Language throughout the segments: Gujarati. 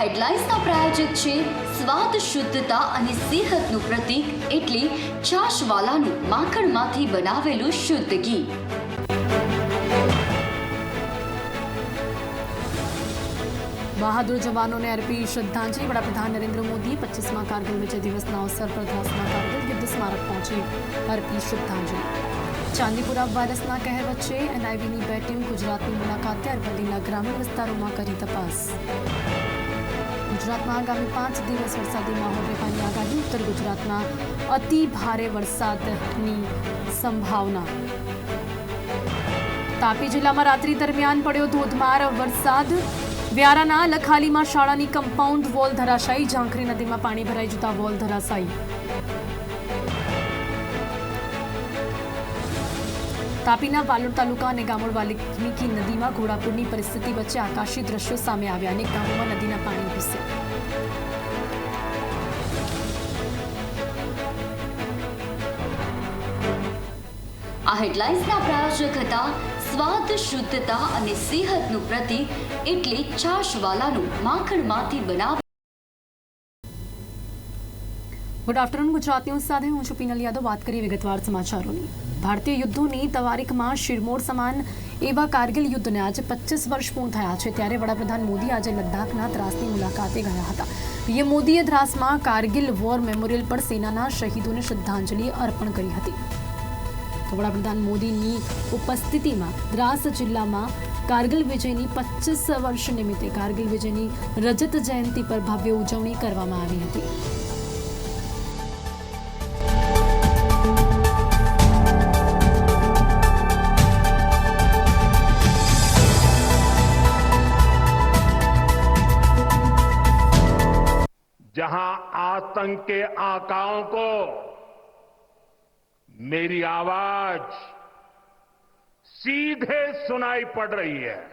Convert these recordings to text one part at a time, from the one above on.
હેડલાઇન્સના પ્રાયોજક છે સ્વાદ, શુદ્ધતા અને સેહતનું પ્રતીક એટલે છાશવાલાનું માખણમાંથી બનાવેલું શુદ્ધ ઘી. બહાદુર જવાનોને અર્પી શ્રદ્ધાંજલિ. વડાપ્રધાન નરેન્દ્ર મોદી પચીસમાં કારગિલ વિજય દિવસના અવસર પર દ્રાસમાં કારગિલ યુદ્ધ સ્મારક પહોંચી. અર્પી શ્રદ્ધાંજલિ. ચાંદીપુરા વાયરસના કહેર વચ્ચે એનઆઈવીની બે ટીમ ગુજરાતની મુલાકાતે અરવલ્લીના ગ્રામીણ વિસ્તારોમાં કરી તપાસ. ગુજરાતમાં આગામી પાંચ દિવસ વરસાદી માહોલ રહેવાની આગાહી. ઉત્તર ગુજરાતમાં અતિ ભારે વરસાદની સંભાવના. તાપી જિલ્લામાં રાત્રિ દરમિયાન પડ્યો ધોધમાર વરસાદ. વ્યારાના લખાલીમાં શાળાની કમ્પાઉન્ડ વોલ ધરાશાયી. ઝાંખરી નદીમાં પાણી ભરાઈ જતા વોલ ધરાશાયી. તાપીના વાલોડ તાલુકા અને ગામોડ વાલ્મીકી નદીમાં ઘોડાપુરની પરિસ્થિતિ વચ્ચે આકાશી દ્રશ્યો સામે આવ્યા અને ગામોમાં નદીના પાણી ઘૂસ્યા. આ હેડલાઇન્સના પ્રાયોજક હતા સ્વાદ શુદ્ધતા અને સેહતનું પ્રતીક એટલે છાશવાલાનું માખણમાંથી બનાવ ગુડ આફ્ટરનૂન ગુજરાત ન્યૂઝ સાથે હું છું પિનલ યાદવ. વાત કરીએ વિગતવાર સમાચારોની. ભારતીય યુદ્ધોની તવારીખમાં શિરમોર સમાન એવા કારગિલ યુદ્ધને આજે પચીસ વર્ષ પૂર્ણ થયા છે, ત્યારે વડાપ્રધાન મોદી આજે લદ્દાખના દ્રાસની મુલાકાતે ગયા હતા. પીએમ મોદીએ દ્રાસમાં કારગિલ વોર મેમોરિયલ પર સેનાના શહીદોને શ્રદ્ધાંજલિ અર્પણ કરી હતી. તો વડાપ્રધાન મોદીની ઉપસ્થિતિમાં દ્રાસ જિલ્લામાં કારગિલ વિજયની પચીસ વર્ષ નિમિત્તે કારગિલ વિજયની રજત જયંતિ પર ભવ્ય ઉજવણી કરવામાં આવી હતી. आतंक के आकाओं को। मेरी आवाज़ सीधे सुनाई पड़ रही है।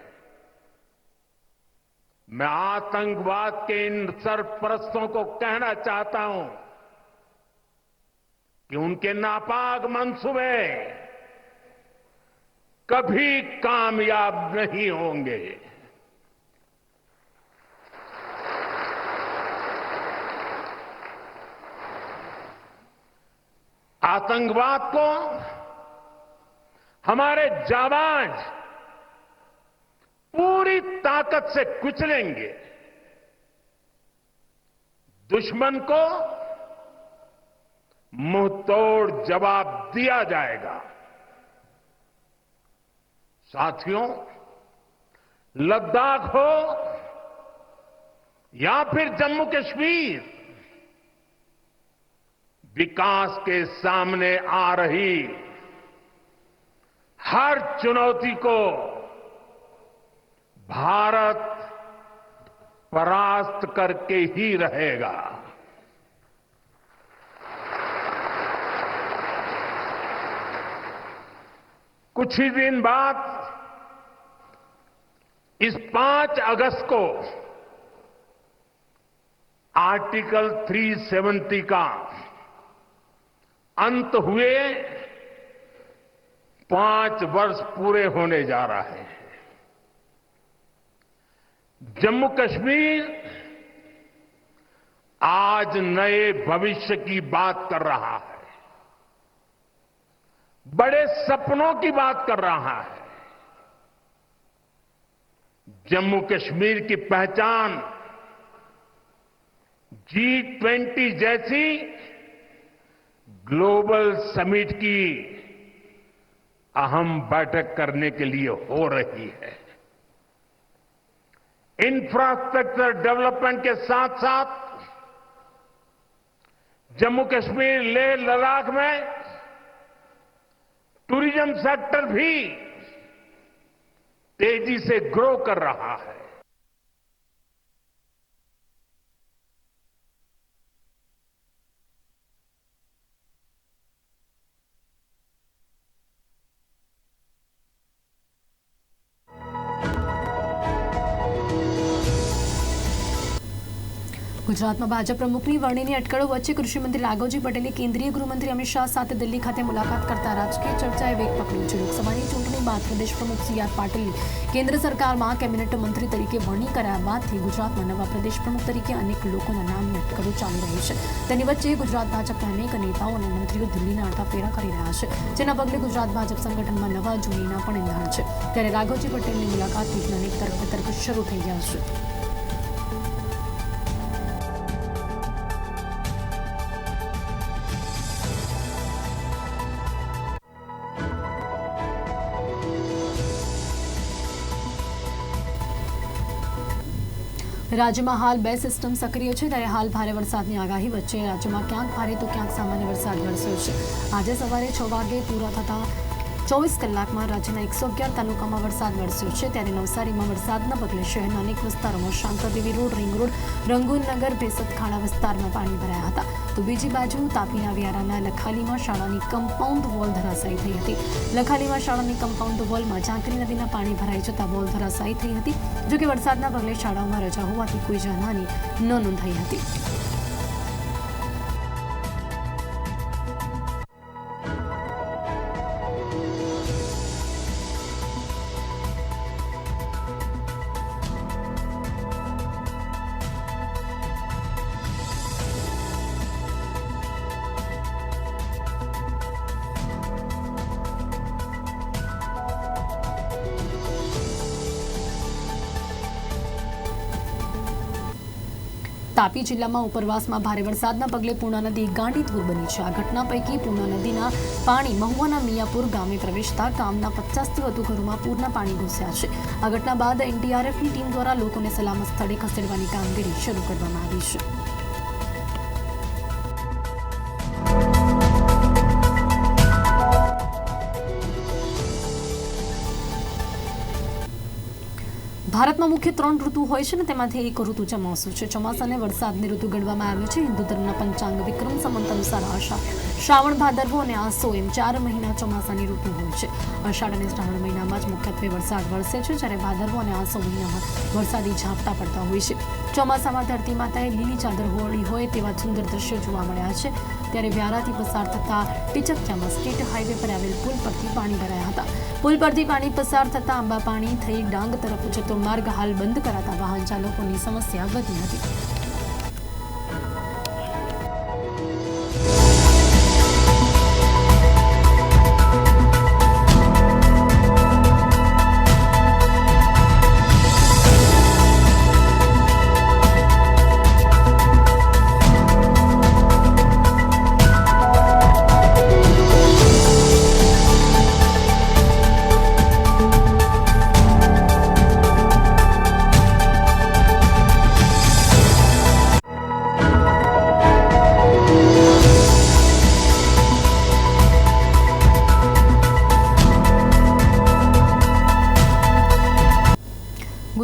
मैं आतंकवाद के इन सरपरस्तों को कहना चाहता हूँ कि उनके नापाक मंसूबे कभी कामयाब नहीं होंगे। आतंकवाद को, हमारे जाबाज पूरी ताकत से कुचलेंगे। दुश्मन को मुँह तोड़ जवाब दिया जाएगा। साथियों, लद्दाख हो या फिर जम्मू कश्मीर विकास के सामने आ रही। हर चुनौती को भारत परास्त करके ही रहेगा। कुछ ही दिन बाद इस पाँच अगस्त को आर्टिकल 370 का अंत हुए, पाँच वर्ष पूरे होने जा रहे हैं। जम्मू कश्मीर आज नए भविष्य की बात कर रहा है। बड़े सपनों की बात कर रहा है। जम्मू कश्मीर की पहचान जी ट्वेंटी जैसी ग्लोबल समिट की अहम बैठक करने के लिए हो रही है। इंफ्रास्ट्रक्चर डेवलपमेंट के साथ साथ जम्मू कश्मीर लेह लद्दाख में टूरिज़्म सेक्टर भी तेज़ी से ग्रो कर रहा है। ગુજરાતમાં ભાજપ પ્રમુખની વરણીની અટકળો વચ્ચે કૃષિમંત્રી રાઘવજી પટેલે કેન્દ્રીય ગૃહમંત્રી અમિત શાહ સાથે દિલ્હી ખાતે મુલાકાત કરતા રાજકીય ચર્ચાએ વેગ પકડ્યો. છે લોકસભાની ચૂંટણી બાદ પ્રદેશ પ્રમુખ સી આર પાટીલની કેન્દ્ર સરકારમાં કેબિનેટ મંત્રી તરીકે વરણી કરાયા બાદથી ગુજરાતમાં નવા પ્રદેશ પ્રમુખ તરીકે અનેક લોકોના નામની અટકળો ચાલી રહી છે. તેની વચ્ચે ગુજરાત ભાજપના અનેક નેતાઓ અને મંત્રીઓ દિલ્હીના અડધા ફેરા કરી રહ્યા છે. જેના પગલે ગુજરાત ભાજપ સંગઠનમાં નવા જૂનીના પણ ઇંધણ છે. ત્યારે રાઘવજી પટેલની મુલાકાતથી અનેક તર્ક વિતર્ક શરૂ થઈ ગયા છે. રાજ્યમાં હાલ બે સિસ્ટમ સક્રિય છે. ત્યારે હાલ ભારે વરસાદની આગાહી વચ્ચે રાજ્યમાં ક્યાંક ભારે તો ક્યાંક સામાન્ય વરસાદ વરસ્યો છે. આજે સવારે છ વાગે પૂરા થતા ચોવીસ કલાકમાં રાજ્યના એકસો અગિયાર તાલુકામાં વરસાદ વરસ્યો છે. ત્યારે નવસારીમાં વરસાદના પગલે શહેરના અનેક વિસ્તારોમાં Shantadevi road, ring road Rangoonnagar Bhesat Khada વિસ્તારમાં પાણી ભરાયા હતા. તો બીજી બાજુ તાપીના વ્યારાના લખાલીમાં શાળાની કમ્પાઉન્ડ વોલ ધરાશાયી થઈ હતી. લખાલીમાં શાળાની કમ્પાઉન્ડ વોલમાં ઝાંકરી નદીના પાણી ભરાઈ જતા વોલ ધરાશાયી થઈ હતી, જોકે વરસાદના પગલે શાળાઓમાં રજા હોવાથી કોઈ જાનહાની ન નોંધાઈ હતી. તાપી જિલ્લામાં ઉપરવાસમાં ભારે વરસાદના પગલે પૂર્ણા નદી ગાંડીધૂર બની છે. આ ઘટના પૈકી પૂર્ણા નદીના પાણી મહુવાના મિયાપુર ગામે પ્રવેશતા ગામના પચાસથી વધુ ઘરોમાં પૂરના પાણી ઘૂસ્યા છે. આ ઘટના બાદ એનડીઆરએફની ટીમ દ્વારા લોકોને સલામત સ્થળે ખસેડવાની કામગીરી શરૂ કરવામાં આવી છે. ભારતમાં મુખ્ય ત્રણ ઋતુ હોય છે ને, તેમાંથી એક ઋતુ ચોમાસું છે. ચોમાસાને વરસાદની ઋતુ ગણવામાં આવ્યું છે. હિન્દુ ધર્મના પંચાંગ વિક્રમ સંવંત અનુસાર આષાઢ શ્રાવણ ભાદરવો અને આસો એમ ચાર મહિના ચોમાસાની ઋતુ હોય છે. અષાઢ અને શ્રાવણ મહિનામાં જ મુખ્યત્વે વરસાદ વરસે છે, જ્યારે ભાદરવો અને આસો મહિનામાં વરસાદી ઝાપટા પડતા હોય છે. ચોમાસામાં ધરતી માતાએ લીલી ચાદર હોળી હોય તેવા સુંદર દ્રશ્યો જોવા મળ્યા છે. ત્યારે વ્યારાથી પસાર થતા ટીચકચામાં સ્ટેટ હાઈવે પર આવેલ પુલ પરથી પાણી ભરાયા હતા. પુલ પરથી પાણી પસાર થતા આંબા પાણી થઈ ડાંગ તરફ જતો માર્ગ હાલ બંધ કરાતા વાહન ચાલકોની સમસ્યા વધી હતી.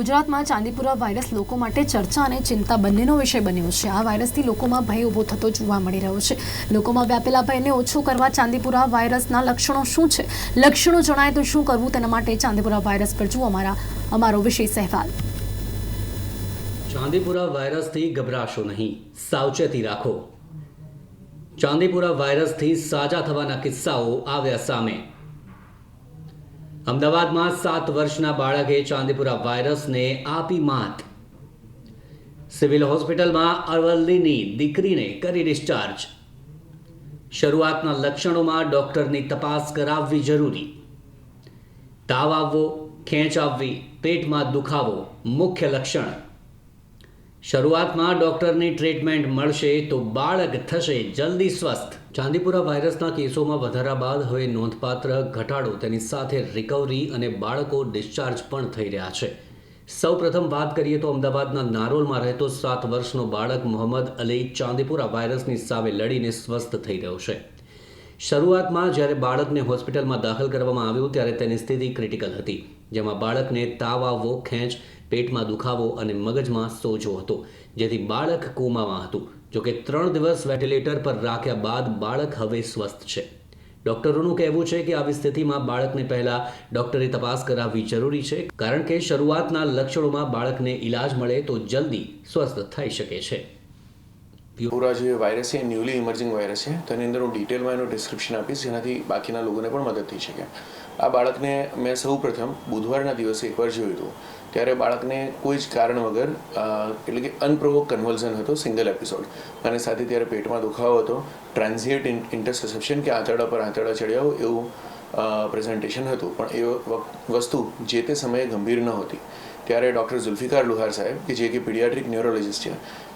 ગુજરાતમાં ચાંદીપુરા વાયરસ લોકો માટે ચર્ચા અને ચિંતા બંનેનો વિષય બન્યો છે. આ વાયરસથી લોકોમાં ભય ઊભો થતો જોવા મળી રહ્યો છે. લોકોમાં વ્યાપેલા ભયને ઓછો કરવા ચાંદીપુરા વાયરસના લક્ષણો શું છે? લક્ષણો જણાય તો શું કરવું? તેના માટે ચાંદીપુરા વાયરસ પર જુઓ અમારા, અમારો વિશેષ અહેવાલ. ચાંદીપુરા વાયરસથી ગભરાશો નહીં. સાવચેતી રાખો. ચાંદીપુરા વાયરસથી સાજા થવાના કિસ્સાઓ આવ્યા સામે. અમદાવાદમાં સાત વર્ષના બાળકે ચાંદીપુરા વાયરસને આપી માત. સિવિલ હોસ્પિટલમાં અરવલ્લીની દીકરીને કરી ડિસ્ચાર્જ. શરૂઆતના લક્ષણોમાં ડોક્ટરની તપાસ કરાવવી જરૂરી. તાવ આવવો, ખેંચ આવવી, પેટમાં દુખાવો મુખ્ય લક્ષણ. શરૂઆતમાં ડૉક્ટરની ટ્રીટમેન્ટ મળશે તો બાળક થશે જલ્દી સ્વસ્થ. ચાંદીપુરા વાયરસના કેસોમાં વધારા બાદ હવે નોંધપાત્ર ઘટાડો, તેની સાથે રિકવરી અને બાળકો ડિસ્ચાર્જ પણ થઈ રહ્યા છે. સૌ પ્રથમ વાત કરીએ તો અમદાવાદના નારોલમાં રહેતો સાત વર્ષનો બાળક મોહમ્મદ અલી ચાંદીપુરા વાયરસની સામે લડીને સ્વસ્થ થઈ રહ્યો છે. શરૂઆતમાં જ્યારે બાળકને હોસ્પિટલમાં દાખલ કરવામાં આવ્યું, ત્યારે તેની સ્થિતિ ક્રિટિકલ હતી, જેમાં બાળકને તાવ આવવો, ખેંચ પેટમાં દુખાવો અને મગજમાં સોજો હતો, જેથી બાળક કોમામાં હતું. જોકે ત્રણ દિવસ વેન્ટિલેટર પર રાખ્યા બાદ બાળક હવે સ્વસ્થ છે. ડોક્ટરોનું કહેવું છે કે આવી સ્થિતિમાં બાળકને પહેલા ડોક્ટરે તપાસ કરાવવી જરૂરી છે. કારણ કે શરૂઆતના લક્ષણોમાં બાળકને ઈલાજ મળે તો જલ્દી સ્વસ્થ થઈ શકે છે. પૂરા જે વાયરસ છે એ ન્યૂલી ઇમર્જિંગ વાયરસ છે, તો એની અંદર હું ડિટેલમાં એનું ડિસ્ક્રિપ્શન આપીશ, જેનાથી બાકીના લોકોને પણ મદદ થઈ શકે. આ બાળકને મેં સૌ પ્રથમ બુધવારના દિવસે એકવાર જોયું હતું. ત્યારે બાળકને કોઈ જ કારણ વગર એટલે કે અનપ્રોવોક કન્વલ્ઝન હતો સિંગલ એપિસોડ અને સાથે ત્યારે પેટમાં દુખાવો હતો ટ્રાન્ઝિયન્ટ ઇન્ટરસેપ્શન કે આંતરડા પર આંતરડા ચડ્યા એવું પ્રેઝન્ટેશન હતું. પણ એ વસ્તુ જે તે સમયે ગંભીર ન હતી. ત્યારે ડૉક્ટર ઝુલ્ફિકાર લુહાર સાહેબ, કે જે કે પીડિયાટ્રિક ન્યુરોલોજિસ્ટ છે,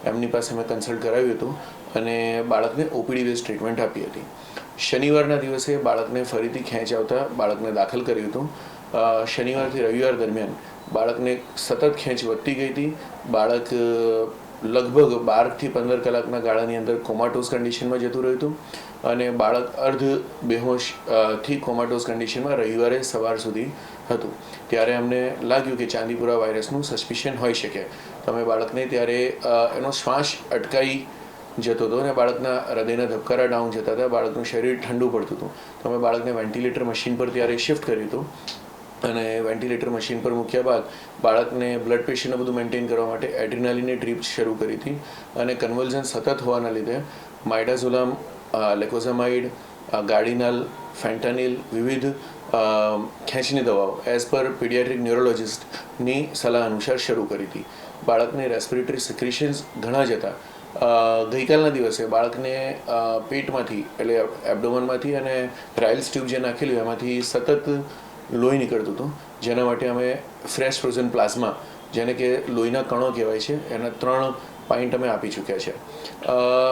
એમની પાસે મેં કન્સલ્ટ કરાવ્યું હતું અને બાળકને ઓપીડી બેઝ ટ્રીટમેન્ટ આપી હતી. શનિવારના દિવસે બાળકને ફરીથી ખેંચ આવતા બાળકને દાખલ કર્યું હતું. શનિવારથી રવિવાર દરમિયાન બાળકને સતત ખેંચ વધતી ગઈ હતી. બાળક લગભગ બારથી પંદર કલાકના ગાળાની અંદર કોમાટોસ કન્ડિશનમાં જતું રહ્યું હતું અને બાળક અર્ધ બેહોશથી કોમાટોસ કન્ડિશનમાં રવિવારે સવાર સુધી હતું. ત્યારે અમને લાગ્યું કે ચાંદીપુરા વાયરસનું સસ્પિશન હોઈ શકે. તમે બાળકને ત્યારે એનો શ્વાસ અટકાઈ જતો હતો અને બાળકના હૃદયના ધબકારા ડાઉન જતા હતા. બાળકનું શરીર ઠંડુ પડતું હતું. તો અમે બાળકને વેન્ટિલેટર મશીન પર ત્યારે શિફ્ટ કર્યું હતું. અને વેન્ટિલેટર મશીન પર મૂક્યા બાદ બાળકને બ્લડ પ્રેશરને બધું મેન્ટેન કરવા માટે એડ્રિનાલિનની ડ્રીપ શરૂ કરી હતી. અને કન્વલ્ઝન સતત હોવાના લીધે માઇડાઝોલામ લેકોઝામાઇડ ગાર્ડિનલ ફેન્ટાનિલ વિવિધ ખેંચની દવાઓ એઝ પર પીડિયાટ્રિક ન્યુરોલોજિસ્ટની સલાહ અનુસાર શરૂ કરી હતી. બાળકને રેસ્પિરેટરી સિક્રિશન્સ ઘણા જ હતા. ગઈકાલના દિવસે બાળકને પેટમાંથી એટલે એબડોમનમાંથી અને રાઇલ્સ ટ્યુબ જે નાખેલી એમાંથી સતત લોહી નીકળતું હતું. જેના માટે અમે ફ્રેશ ફ્રોઝન પ્લાઝમા જેને કે લોહીના કણો કહેવાય છે, એના ત્રણ પાઇન્ટ અમે આપી ચૂક્યા છે.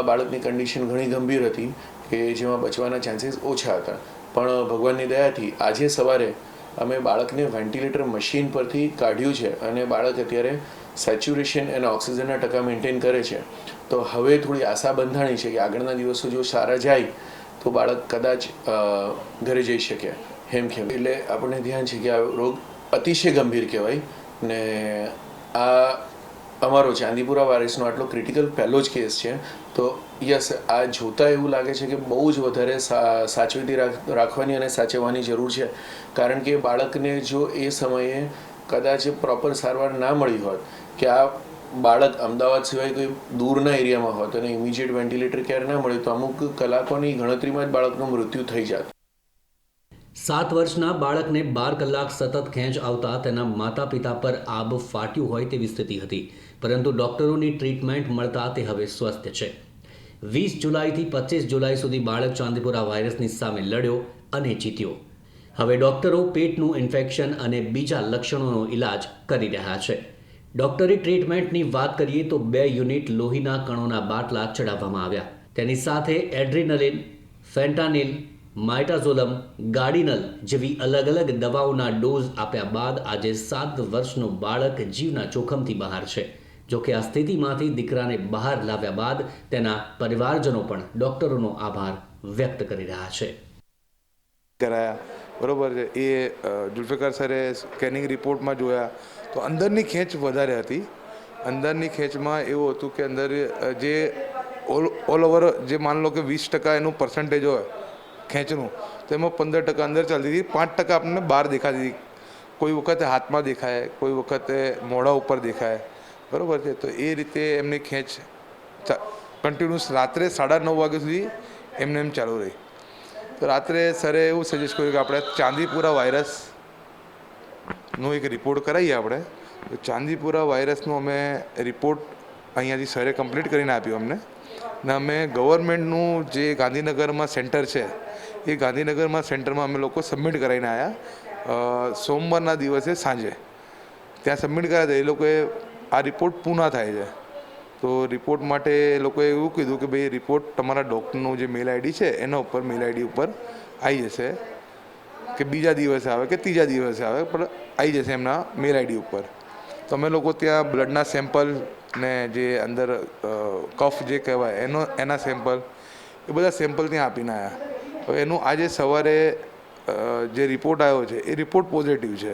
બાળકની કન્ડિશન ઘણી ગંભીર હતી કે જેમાં બચવાના ચાન્સીસ ઓછા હતા. પણ ભગવાનની દયાથી આજે સવારે અમે બાળકને વેન્ટિલેટર મશીન પરથી કાઢ્યું છે અને બાળક અત્યારે સેચ્યુરેશન અને ઓક્સિજનના ટકા મેન્ટેન કરે છે. તો હવે થોડી આશા બંધાણી છે કે આગળના દિવસો જો સારા જાય, તો બાળક કદાચ ઘરે જઈ શકે. હેમખેમ એટલે આપણને ધ્યાન છે કે આ રોગ અતિશય ગંભીર કહેવાય ને આ અમારો ચાંદીપુરા વાયરસનો આટલો ક્રિટિકલ પહેલો જ કેસ છે. તો યસ, આ જોતાં એવું લાગે છે કે બહુ જ વધારે સા- સાચવેતી રાખ- રાખવાની અને સાચવવાની જરૂર છે. કારણ કે બાળકને જો એ સમયે કદાચ પ્રોપર સારવાર ના મળી હોત, કે આ બાળક અમદાવાદ સિવાય કોઈ દૂરના એરિયામાં હોત અને ઇમિજિએટ વેન્ટિલેટર કેર ના મળ્યું તો અમુક કલાકોની ગણતરીમાં જ બાળકનું મૃત્યુ થઈ જાત. સાત વર્ષના બાળકને બાર કલાક સતત ખેંચ આવતા તેના માતા પિતા પર આબ ફાટ્યું હોય તેવી સ્થિતિ હતી. પરંતુ ડોક્ટરોની ટ્રીટમેન્ટ મળતા તે હવે સ્વસ્થ છે. વીસ જુલાઈથી પચીસ જુલાઈ સુધી બાળક ચાંદીપુરા વાયરસની સામે લડ્યો અને જીત્યો. હવે ડોક્ટરો પેટનું ઇન્ફેક્શન અને બીજા લક્ષણોનો ઇલાજ કરી રહ્યા છે. ડોક્ટરી ટ્રીટમેન્ટની વાત કરીએ તો બે યુનિટ લોહીના કણોના બાટલા ચડાવવામાં આવ્યા. તેની સાથે એડ્રિનલિન, ફેન્ટાનિલ માઇટાઝોલમ, ગાર્ડિનલ જેવી અલગ અલગ દવાઓના ડોઝ આપ્યા બાદ આજે સાત વર્ષનું બાળક જીવના જોખમથી બહાર છે. જોકે આ સ્થિતિમાંથી દીકરાને બહાર લાવ્યા બાદ તેના પરિવારજનો પણ ડોક્ટરોનો આભાર વ્યક્ત કરી રહ્યા છે. કરાયા. બરોબર છે. એ જુલ્ફિકાર સરે સ્કેનિંગ રિપોર્ટમાં જોયા તો અંદરની ખેંચ વધારે હતી. અંદરની ખેંચમાં એવું હતું કે અંદર જે ઓલ ઓલ ઓવર જે માન લો કે વીસ ટકા એનું પર્સન્ટેજ હોય ખેંચનું. તો એમાં પંદર ટકા અંદર ચાલતી હતી. પાંચ ટકા આપણને બહાર દેખાતી હતી. કોઈ વખતે હાથમાં દેખાય, કોઈ વખતે મોઢા ઉપર દેખાય. બરાબર છે? તો એ રીતે એમની ખેંચ કન્ટિન્યુઅસ રાત્રે સાડા નવ વાગ્યા સુધી એમને એમ ચાલુ રહી. તો રાત્રે સરે એવું સજેસ્ટ કર્યું કે આપણે ચાંદીપુરા વાયરસનો એક રિપોર્ટ કરાવીએ આપણે. તો ચાંદીપુરા વાયરસનો અમે રિપોર્ટ અહીંયાથી સરે કમ્પ્લીટ કરીને આપ્યો અમને. ને, અમે ગવર્મેન્ટનું જે ગાંધીનગરમાં સેન્ટર છે, એ ગાંધીનગરમાં સેન્ટરમાં અમે લોકો સબમિટ કરાવીને આવ્યા સોમવારના દિવસે સાંજે. ત્યાં સબમિટ કર્યા હતા, એ લોકોએ આ રિપોર્ટ પૂના થાય છે. તો રિપોર્ટ માટે એ લોકોએ એવું કીધું કે ભાઈ રિપોર્ટ તમારા ડૉક્ટરનું જે મેલ આઈડી છે, એના ઉપર મેલ આઈડી ઉપર આવી જશે. કે બીજા દિવસે આવે કે ત્રીજા દિવસે આવે, પણ આવી જશે એમના મેલ આઈડી ઉપર. તો અમે લોકો ત્યાં બ્લડના સેમ્પલ ને જે અંદર કફ જે કહેવાય, એનો, એના સેમ્પલ એ બધા સેમ્પલ ત્યાં આપીને આવ્યા હવે એનું આજે સવારે જે રિપોર્ટ આવ્યો છે, એ રિપોર્ટ પોઝિટિવ છે.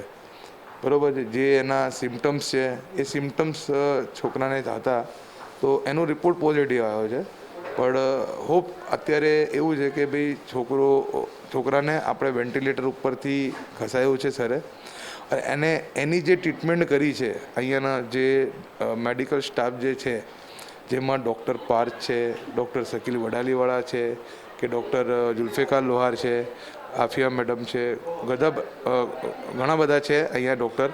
બરાબર છે? જે એના સિમ્ટમ્સ છે, એ સિમ્ટમ્સ છોકરાને હતા, તો એનો રિપોર્ટ પોઝિટિવ આવ્યો છે. પણ હોપ અત્યારે એવું છે કે ભાઈ છોકરો, છોકરાને આપણે વેન્ટિલેટર ઉપરથી ખસાયું છે સરે અને એને જે ટ્રીટમેન્ટ કરી છે, અહીંયાના જે મેડિકલ સ્ટાફ જે છે, જેમાં ડૉક્ટર પાર્થ છે ડૉક્ટર શકીલ વડાલીવાળા છે, કે ડૉક્ટર જુલ્ફેકાર લોહાર છે, આફિયા મેડમ છે બધા ઘણા બધા છે અહીંયા ડૉક્ટર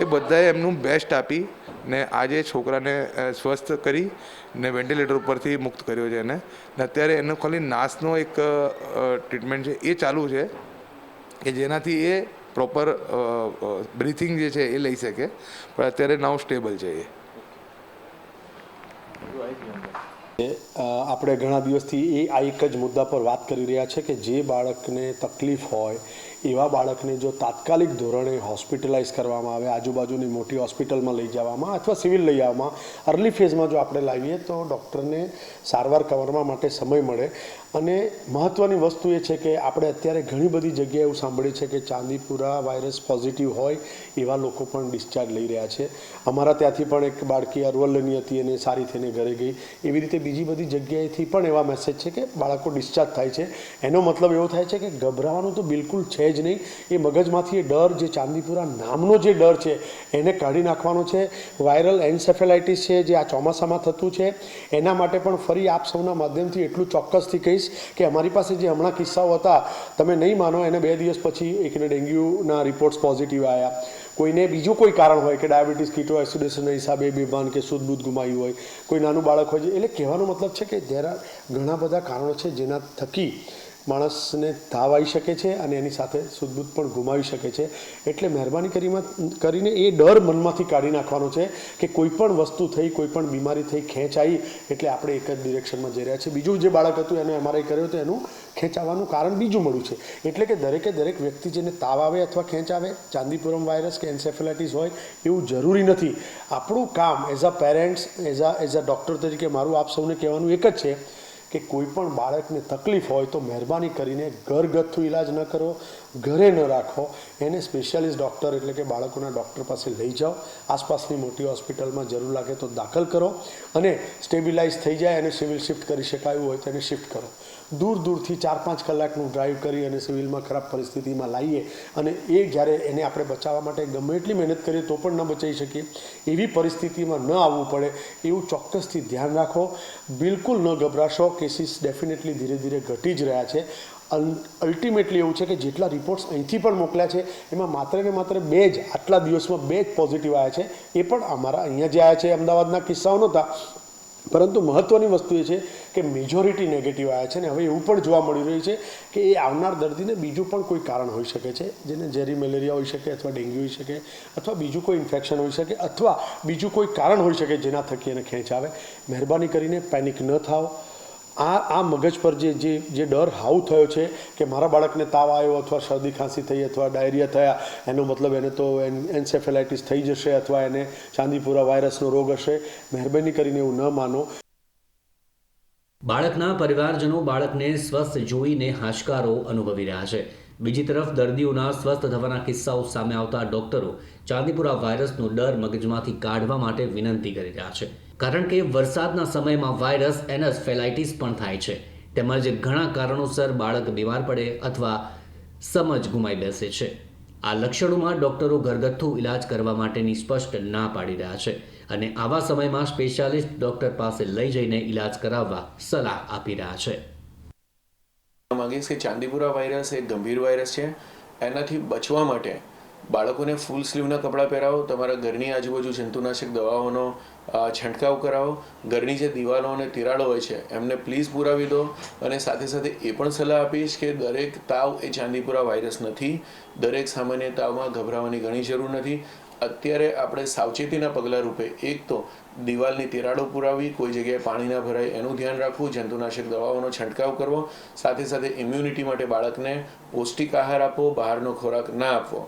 એ બધાએ એમનું બેસ્ટ આપી ને આજે છોકરાને સ્વસ્થ કરી ને વેન્ટિલેટર ઉપરથી મુક્ત કર્યો છે એને. ને અત્યારે એનો ખાલી નાસનો એક ટ્રીટમેન્ટ છે. એ ચાલુ છે કે જેનાથી એ પ્રોપર બ્રીથિંગ જે છે એ લઈ શકે, પણ અત્યારે નાવ સ્ટેબલ છે એ. આપણે ઘણા દિવસથી એ, આ એક જ મુદ્દા પર વાત કરી રહ્યા છે કે જે બાળકને તકલીફ હોય, એવા બાળકને જો તાત્કાલિક ધોરણે હોસ્પિટલાઇઝ કરવામાં આવે, આજુબાજુની મોટી હોસ્પિટલમાં લઈ જવામાં અથવા સિવિલ લઈ આવવામાં, અર્લી ફેઝમાં જો આપણે લાવીએ તો ડૉક્ટરને સારવાર કરવા માટે સમય મળે. અને મહત્ત્વની વસ્તુ એ છે કે આપણે અત્યારે ઘણી બધી જગ્યાએ એવું સાંભળ્યું છે કે ચાંદીપુરા વાયરસ પોઝિટિવ હોય એવા લોકો પણ ડિસ્ચાર્જ લઈ રહ્યા છે. અમારા ત્યાંથી પણ એક બાળકી અરવલ્લની હતી અને સારી થઈને ઘરે ગઈ. એવી રીતે બીજી બધી જગ્યાએથી પણ એવા મેસેજ છે કે બાળકો ડિસ્ચાર્જ થાય છે. એનો મતલબ એવો થાય છે કે ગભરાવાનું તો બિલકુલ છે જ નહીં. એ મગજમાંથી એ ડર જે ચાંદીપુરા નામનો જે ડર છે, એને કાઢી નાખવાનો છે. વાયરલ એન્સેફેલાઇટિસ છે જે આ ચોમાસામાં થતું છે. એના માટે પણ ફરી આપ સૌના માધ્યમથી એટલું ચોક્કસથી કહીશ કે અમારી પાસે જે હમણાં કિસ્સાઓ હતા, તમે નહીં માનો, એને બે દિવસ પછી એકને ડેન્ગ્યુના રિપોર્ટ્સ પોઝિટિવ આવ્યા કોઈને બીજું કોઈ કારણ હોય કે ડાયાબિટીસ, કીટો, એસિડેશનના હિસાબે બેભાન કે શુદ્ધ ગુમાયું હોય, કોઈ નાનું બાળક હોય એટલે કહેવાનો મતલબ છે કે there ઘણા બધા કારણો છે જેના થકી માણસને તાવ આવી શકે છે અને એની સાથે સુદબુદ્ધ પણ ગુમાવી શકે છે. એટલે મહેરબાની કરીમાં કરીને એ ડર મનમાંથી કાઢી નાખવાનો છે કે કોઈ પણ વસ્તુ થઈ, કોઈ પણ બીમારી થઈ ખેંચ આવી એટલે આપણે એક જ ડિરેક્શનમાં જઈ રહ્યા છીએ. બીજું જે બાળક હતું એને અમારે કર્યું હતું એનું ખેંચાવાનું કારણ બીજું મળ્યું છે. એટલે કે દરેકે દરેક વ્યક્તિ જેને તાવ આવે અથવા ખેંચ આવે ચાંદીપુરમ વાયરસ કે એન્સેફેલાઇટીસ હોય, એવું જરૂરી નથી. આપણું કામ as a parents, as a as a doctor તરીકે મારું આપ સૌને કહેવાનું એક જ છે કે કોઈ પણ બાળકને તકલીફ હોય તો મહેરબાની કરીને ઘરગથ્થુ ઇલાજ ન કરો, ઘરે ન રાખો. એને સ્પેશિયાલિસ્ટ ડૉક્ટર એટલે કે બાળકોના ડૉક્ટર પાસે લઈ જાઓ. આસપાસની મોટી હોસ્પિટલમાં જરૂર લાગે તો દાખલ કરો અને સ્ટેબિલાઇઝ થઈ જાય અને સિવિલ શિફ્ટ કરી શકાયું હોય તો એને શિફ્ટ કરો. દૂર દૂરથી ચાર પાંચ કલાકનું ડ્રાઈવ કરી અને સિવિલમાં ખરાબ પરિસ્થિતિમાં લાવીએ અને એ જ્યારે એને આપણે બચાવવા માટે ગમે એટલી મહેનત કરીએ તો પણ ન બચાવી શકીએ. એવી પરિસ્થિતિમાં ન આવવું પડે એવું ચોક્કસથી ધ્યાન રાખો. બિલકુલ ન ગભરાશો. કેસીસ ડેફિનેટલી ધીરે ધીરે ઘટી જ રહ્યા છે. અલ્ટિમેટલી એવું છે કે જેટલા રિપોર્ટ્સ અહીંથી પણ મોકલ્યા છે, એમાં માત્ર ને માત્ર બે જ આટલા દિવસમાં બે જ પોઝિટિવ આવ્યા છે. એ પણ અમારા અહીંયા જે આવ્યા છે અમદાવાદના કિસ્સાઓ નહોતા. પરંતુ મહત્ત્વની વસ્તુ એ છે કે મેજોરિટી નેગેટિવ આવ્યા છે ને હવે એવું પણ જોવા મળી રહ્યું છે કે એ આવનાર દર્દીને બીજું પણ કોઈ કારણ હોઈ શકે છે, જેને ઝેરી મેલેરિયા હોઈ શકે અથવા ડેન્ગ્યુ હોઈ શકે અથવા બીજું કોઈ ઇન્ફેક્શન હોઈ શકે અથવા બીજું કોઈ કારણ હોઈ શકે જેના થકી એને ખેંચ આવે મહેરબાની કરીને પેનિક ન થાઓ. આ આ મગજ પર જે જે જે ડર હાવ થયો છે કે મારા બાળકને તાવ આવ્યો અથવા શરદી ખાંસી થઈ અથવા ડાયરિયા થયા, એનો મતલબ એને તો એન્સેફેલાઇટિસ થઈ જશે અથવા એને ચાંદીપુરા વાયરસનો રોગ હશે, મહેરબાની કરીને એવું ન માનો. બાળકના પરિવારજનો બાળકને સ્વસ્થ જોઈને હાશકારો અનુભવી રહ્યા છે. બીજી તરફ દર્દીઓના સ્વસ્થ થવાના કિસ્સાઓ સામે આવતા ડોક્ટરો ચાંદીપુરા વાયરસનો ડર મગજમાંથી કાઢવા માટે વિનંતી કરી રહ્યા છે. કારણ કે વરસાદના સમયમાં વાયરસ એનસફેલાઇટીસ પણ થાય છે. તેમજ ઘણા કારણોસર બાળક બીમાર પડે અથવા સમજ ગુમાઈ બેસે છે. આ લક્ષણોમાં ડૉક્ટરો ઘરગથ્થુ ઇલાજ કરવા માટેની સ્પષ્ટ ના પાડી રહ્યા છે અને આવા સમયમાં સ્પેશિયાલિસ્ટ ડૉક્ટર પાસે લઈ જઈને ઇલાજ કરાવવા સલાહ આપી રહ્યા છે. માંગીશ કે ચાંદીપુરા વાયરસ એક ગંભીર વાયરસ છે. એનાથી બચવા માટે બાળકોને ફૂલ સ્લીવના કપડાં પહેરાવો, તમારા ઘરની આજુબાજુ જંતુનાશક દવાઓનો છંટકાવ કરાવો. ઘરની જે દિવાલો અને તિરાડો હોય છે, એમને પ્લીઝ પુરાવી દો અને સાથે સાથે એ પણ સલાહ આપીશ કે દરેક તાવ એ ચાંદીપુરા વાયરસ નથી. દરેક સામાન્ય તાવમાં ગભરાવાની ઘણી જરૂર નથી. અત્યારે આપણે સાવચેતીના પગલાં રૂપે એક તો દિવાલની તિરાડો પુરાવી, કોઈ જગ્યાએ પાણી ના ભરાય એનું ધ્યાન રાખવું, જંતુનાશક દવાઓનો છંટકાવ કરવો, સાથે સાથે ઇમ્યુનિટી માટે બાળકને પૌષ્ટિક આહાર આપવો, બહારનો ખોરાક ના આપવો.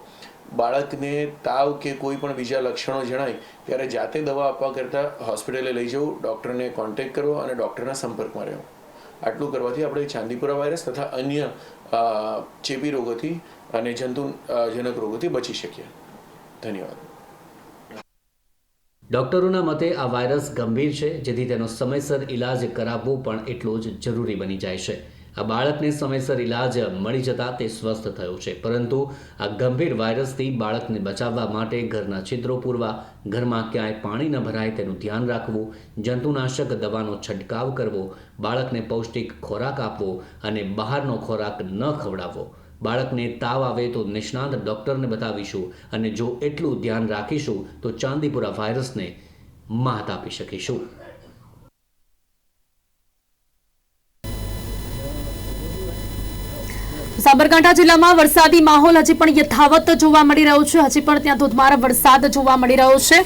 બાળકને તાવ કે કોઈ પણ બીજા લક્ષણો જણાય, ત્યારે જાતે દવા આપવા કરતાં હોસ્પિટલે લઈ જવું, ડૉક્ટરને કોન્ટેક્ટ કરવો અને ડૉક્ટરના સંપર્કમાં રહેવું. આટલું કરવાથી આપણે ચાંદીપુરા વાયરસ તથા અન્ય ચેપી રોગોથી અને જંતુજનક રોગોથી બચી શકીએ. ધન્યવાદ. ડોક્ટરોના મતે આ વાયરસ ગંભીર છે, જેથી તેનો સમયસર ઇલાજ કરાવવો પણ એટલો જ જરૂરી બની જાય છે. આ બાળકને સમયસર ઇલાજ મળી જતા તે સ્વસ્થ થયો છે. પરંતુ આ ગંભીર વાયરસથી બાળકને બચાવવા માટે ઘરના છિદ્રો પૂરવા, ઘરમાં ક્યાંય પાણી ન ભરાય તેનું ધ્યાન રાખવું, જંતુનાશક દવાનો છંટકાવ કરવો, બાળકને પૌષ્ટિક ખોરાક આપવો અને બહારનો ખોરાક ન ખવડાવવો. બાળકને તાવ આવે તો નિષ્ણાત ડૉક્ટરને બતાવીશું અને જો એટલું ધ્યાન રાખીશું તો ચાંદીપુરા વાયરસને માત આપી શકીશું. સાબરકાંઠા જિલ્લામાં વરસાદી માહોલ હજી પણ યથાવત જોવા મળી રહ્યો છે. હજી પણ ત્યાં ધોધમાર વરસાદ જોવા મળી રહ્યો છે.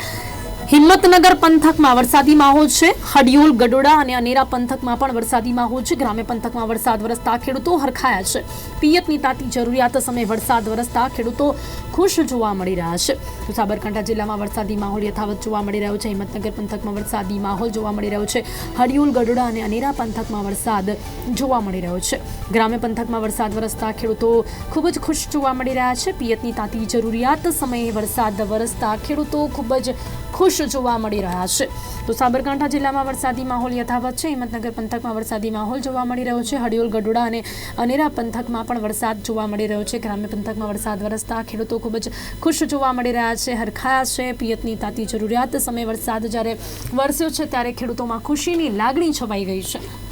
હિંમતનગર પંથકમાં વરસાદી માહોલ છે. હડિયોલ ગડોડા અને અનેરા પંથકમાં પણ વરસાદી માહોલ છે. ગ્રામ્ય પંથકમાં વરસાદ વરસતા ખેડૂતો હરખાયા છે. પિયતની તાતી જરૂરિયાત સમયે વરસાદ વરસતા ખેડૂતો ખુશ જોવા મળી રહ્યા છે. સાબરકાંઠા જિલ્લામાં વરસાદી માહોલ યથાવત જોવા મળી રહ્યો છે. હિંમતનગર પંથકમાં વરસાદી માહોલ જોવા મળી રહ્યો છે. હડિયોલ ગડોડા અને અનેરા પંથકમાં વરસાદ જોવા મળી રહ્યો છે. ગ્રામ્ય પંથકમાં વરસાદ વરસતા ખેડૂતો ખૂબ જ ખુશ જોવા મળી રહ્યા છે. પિયતની તાતી જરૂરિયાત સમયે વરસાદ વરસતા ખેડૂતો ખૂબ જ ખુશ જોવા મળી રહ્યા છે. તો સાબરકાંઠા જિલ્લામાં વરસાદી માહોલ યથાવત છે. હિંમતનગર પંથકમાં વરસાદી માહોલ જોવા મળી રહ્યો છે. હડિયોલ ગઢોડા અને અનેરા પંથકમાં પણ વરસાદ જોવા મળી રહ્યો છે. ગ્રામ્ય પંથકમાં વરસાદ વરસતા ખેડૂતો ખૂબ જ ખુશ જોવા મળી રહ્યા છે. હરખાયા છે. પિયતની તાતી જરૂરિયાત સમયે વરસાદ જ્યારે વરસ્યો છે, ત્યારે ખેડૂતોમાં ખુશીની લાગણી છવાઈ ગઈ છે.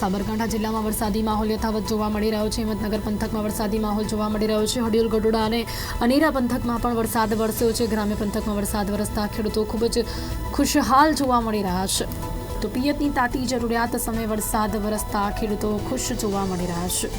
સાબરકાંઠા જિલ્લામાં વરસાદી માહોલ યથાવત જોવા મળી રહ્યો છે. હિંમતનગર પંથકમાં વરસાદી માહોલ જોવા મળી રહ્યો છે. હડિયોલ ગઢોડા અને અનેરા પંથકમાં પણ વરસાદ વરસ્યો છે. ગ્રામ્ય પંથકમાં વરસાદ વરસતા ખેડૂતો ખૂબ જ ખુશહાલ જોવા મળી રહ્યા છે. તો પિયતની તાતી જરૂરિયાત સમયે વરસાદ વરસતા ખેડૂતો ખુશ જોવા મળી રહ્યા છે.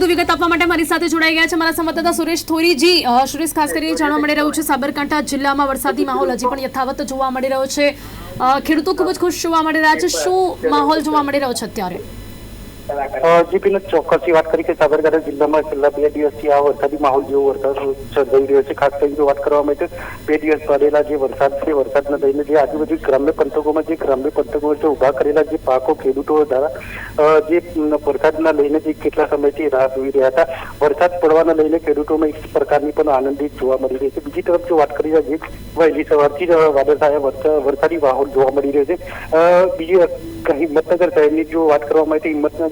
વધુ વિગત આપવા માટે મારી સાથે જોડાઈ ગયા છે મારા સંવાદદાતા સુરેશ થોરીજી. સુરેશ, ખાસ કરીને જાણવા મળી રહ્યું છે, સાબરકાંઠા જિલ્લામાં વરસાદી માહોલ હજી પણ યથાવત જોવા મળી રહ્યો છે. ખેડૂતો ખૂબ જ ખુશ જોવા મળી રહ્યા છે. શું માહોલ જોવા મળી રહ્યો છે અત્યારે? જી પીનત ચોક્કસથી વાત કરી કે સાબરકાંઠા જિલ્લામાં છેલ્લા બે દિવસથી આ વરસાદી માહોલ જેવો વરસાદ સર્જાઈ રહ્યો છે ખાસ કરીને જો વાત કરવામાં આવે તો બે દિવસ પડેલા જે વરસાદ છે વરસાદના લઈને જે આજુબાજુ ગ્રામ્ય પંથકોમાં જે ગ્રામ્ય પંથકો વચ્ચે ઊભા કરેલા જે પાકો ખેડૂતો દ્વારા અ, જે ઉમ, વરસાદના લઈને જે કેટલા સમયથી રાહ જોઈ રહ્યા હતા વરસાદ પડવાના લઈને ખેડૂતોમાં એક પ્રકારની પણ આનંદિત જોવા મળી રહી છે બીજી તરફ જો વાત કરીએ જે વહેલી સવારથી જ વાદળછાયા વરસા- વરસાદી માહોલ જોવા મળી રહ્યો છે અ, બીજી હિંમતનગર શહેરની જો વાત કરવામાં આવે તો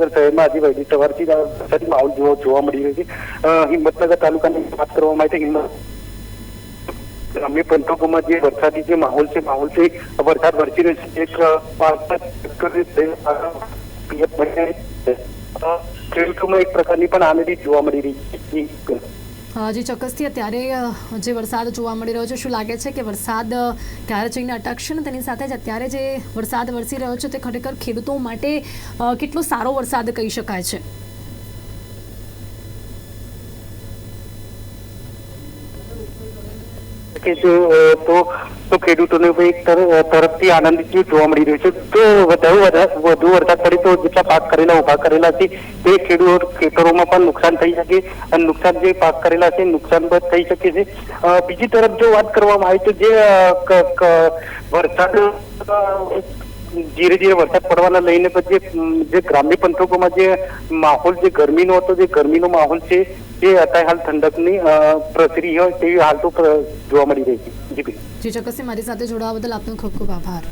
હિંમતનગર શહેરમાં આજે વહેલી સવારથી વરસાદી માહોલ જોવા મળી રહ્યો છે. હિંમતનગર તાલુકાની વાત કરવામાં આવે તો હિંમત ગ્રામ્ય પંથકોમાં જે વરસાદી જે માહોલ છે માહોલ છે વરસાદ વરસી રહ્યો છે. એક ખેડૂતોમાં એક પ્રકારની પણ આનંદી જોવા મળી રહી છે. જી. ચોક્કસથી અત્યારે જે વરસાદ જોવા મળી રહ્યો છે, શું લાગે છે કે વરસાદ ક્યારે જઈને અટકશે ને તેની સાથે જ અત્યારે જે વરસાદ વરસી રહ્યો છે તે ખરેખર ખેડૂતો માટે કેટલો સારો વરસાદ કહી શકાય છે તો તો ખેડૂતોને તરફથી આનંદિત જોવા મળી રહ્યું છે. તો વધુ વધા- વરસાદ પડે તો જેટલા પાક કરેલા ઊભા કરેલા છે તે ખેડૂત ખેતરોમાં પણ નુકસાન થઈ શકે અને નુકસાન જે પાક કરેલા છે નુકસાન પણ થઈ શકે છે. બીજી તરફ જો વાત કરવામાં આવે તો જે વરસાદ ધીરે ધીરે વરસાદ પડવાના લઈને જે, જે ગ્રામ્ય પંથકોમાં જે માહોલ જે ગરમીનો હતો જે ગરમીનો માહોલ છે તે અત્યારે હાલ ઠંડકની પ્રસરી હોય તેવી હાલ તો જોવા મળી રહી છે. જી. જી, ચોક્કસથી મારી સાથે જોડાવા બદલ આપનો ખૂબ ખૂબ આભાર.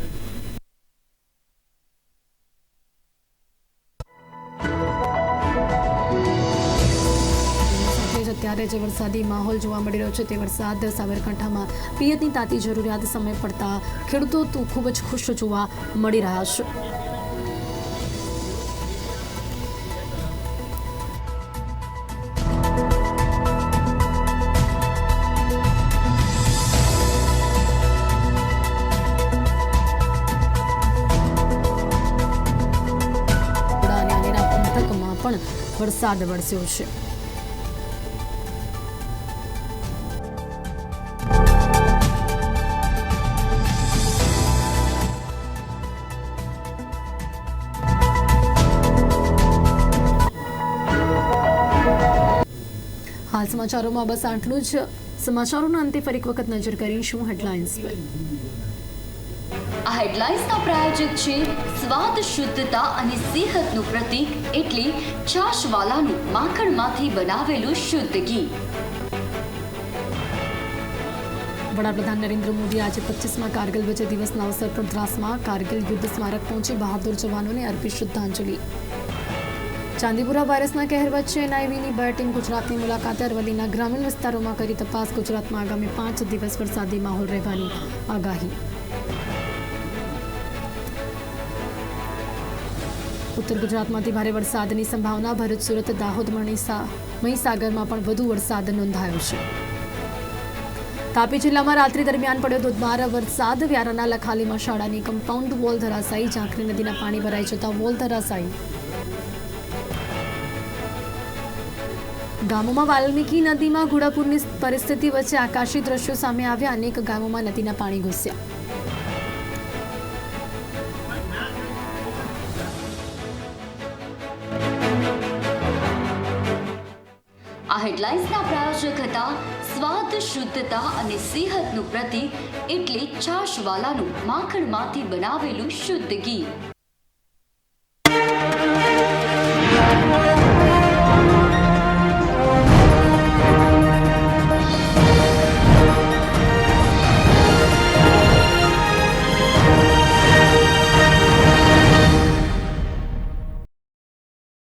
અત્યારે જે વરસાદી માહોલ જોવા મળી રહ્યો છે, તે વરસાદ સાબરકાંઠામાં પિયતની તાતી જરૂરિયાત સમય પડતા ખેડૂતો તો ખૂબ જ ખુશ જોવા મળી રહ્યા છે. વરસાદ વરસ્યો છે. હાલ સમાચારોમાં બસ આટલું જ. સમાચારોના અંતે ફરી એક વખત નજર કરીશું હેડલાઇન્સ પર. હેડલાઇન્સના પ્રાયોજક છે સ્વાદ, શુદ્ધતા અને સેહતનું પ્રતીક એટલે છાશવાલાનું માખણમાંથી બનાવેલું શુદ્ધ ઘી. વડાપ્રધાન નરેન્દ્ર મોદી આજે પચીસમાં કારગિલ વિજય દિવસના અવસર પર દ્રાસમાં કારગિલ યુદ્ધ સ્મારક પહોંચી બહાદુર જવાનોને અર્પી શ્રદ્ધાંજલિ. ચાંદીપુરા વાયરસના કહેર વચ્ચે એનઆઈવીની બે ટીમ ગુજરાતની મુલાકાતે અરવલ્લીના ગ્રામીણ વિસ્તારોમાં કરી તપાસ. ગુજરાતમાં આગામી પાંચ દિવસ વરસાદી માહોલ રહેવાની આગાહી. ઉત્તર ગુજરાતમાંથી ભારે વરસાદની સંભાવના. ભરૂચ, સુરત, દાહોદ મહીસાગરમાં પણ વધુ વરસાદ નોંધાયો છે. તાપી જિલ્લામાં રાત્રિ દરમિયાન પડ્યો ધોધમાર વરસાદ. વ્યારાના લખાલીમાં શાળાની કમ્પાઉન્ડ વોલ ધરાશાયી. ઝાંખરી નદીના પાણી ભરાઈ જતા વોલ ધરાશાયી. ગામોમાં વાલ્મીકી નદીમાં ઘોડાપુરની પરિસ્થિતિ વચ્ચે આકાશી દ્રશ્યો સામે આવ્યા. અનેક ગામોમાં નદીના પાણી ઘૂસ્યા. હેડલાઇન્સના પ્રાયોજક હતા સ્વાદ શુદ્ધતા અને સેહતનું પ્રતીક એટલે છાશવાલાનું માખણમાંથી બનાવેલું શુદ્ધ ઘી.